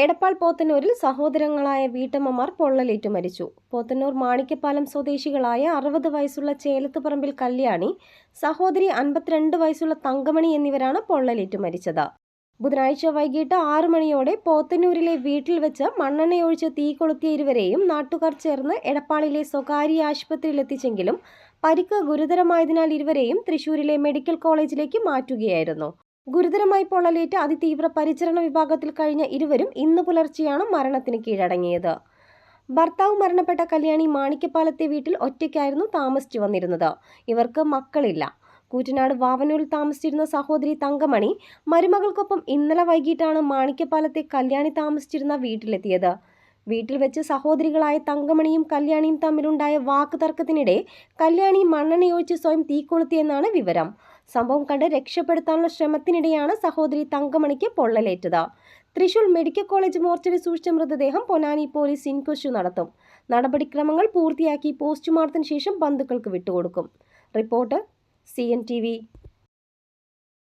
എടപ്പാൾ പോത്തന്നൂരിൽ സഹോദരങ്ങളായ വീട്ടമ്മമാർ പൊള്ളലേറ്റു മരിച്ചു. പോത്തന്നൂർ മാണിക്കപ്പാലം സ്വദേശികളായ അറുപത് വയസ്സുള്ള ചേലത്തുപറമ്പിൽ കല്യാണി സഹോദരി അൻപത്തിരണ്ട് വയസ്സുള്ള തങ്കമണി എന്നിവരാണ് പൊള്ളലേറ്റു മരിച്ചത്. ബുധനാഴ്ച വൈകിട്ട് ആറു മണിയോടെ പോത്തന്നൂരിലെ വീട്ടിൽ വെച്ച് മണ്ണെണ്ണയൊഴിച്ച് തീ കൊളുത്തിയ ഇരുവരെയും നാട്ടുകാർ ചേർന്ന് എടപ്പാളിലെ സ്വകാര്യ ആശുപത്രിയിലെത്തിച്ചെങ്കിലും പരിക്ക് ഗുരുതരമായതിനാൽ ഇരുവരെയും തൃശൂരിലെ മെഡിക്കൽ കോളേജിലേക്ക് മാറ്റുകയായിരുന്നു. ഗുരുതരമായി പൊള്ളലേറ്റ് അതിതീവ്ര പരിചരണ വിഭാഗത്തിൽ കഴിഞ്ഞ ഇരുവരും ഇന്ന് പുലർച്ചെയാണ് മരണത്തിന് കീഴടങ്ങിയത്. ഭർത്താവ് മരണപ്പെട്ട കല്യാണി മാണിക്കപ്പാലത്തെ വീട്ടിൽ ഒറ്റയ്ക്കായിരുന്നു താമസിച്ചു വന്നിരുന്നത്. ഇവർക്ക് മക്കളില്ല. കൂറ്റനാട് വാവനൂരിൽ താമസിച്ചിരുന്ന സഹോദരി തങ്കമണി മരുമകൾക്കൊപ്പം ഇന്നലെ വൈകിട്ടാണ് മാണിക്കപ്പാലത്തെ കല്യാണി താമസിച്ചിരുന്ന വീട്ടിലെത്തിയത്. വീട്ടിൽ വെച്ച് സഹോദരികളായ തങ്കമണിയും കല്യാണിയും തമ്മിലുണ്ടായ വാക്ക് തർക്കത്തിനിടെ കല്യാണി മണ്ണെണ്ണയൊഴിച്ച് സ്വയം തീ കൊളുത്തിയെന്നാണ് വിവരം. സംഭവം കണ്ട് രക്ഷപ്പെടുത്താനുള്ള ശ്രമത്തിനിടെയാണ് സഹോദരി തങ്കമണിക്ക് പൊള്ളലേറ്റത്. തൃശൂർ മെഡിക്കൽ കോളേജ് മോർച്ചറി സൂക്ഷിച്ച മൃതദേഹം പൊന്നാനി പോലീസ് ഇൻക്വസ്റ്റ് നടത്തും. നടപടിക്രമങ്ങൾ പൂർത്തിയാക്കി പോസ്റ്റ്മോർട്ടത്തിന് ശേഷം ബന്ധുക്കൾക്ക് വിട്ടുകൊടുക്കും. Report C N T V.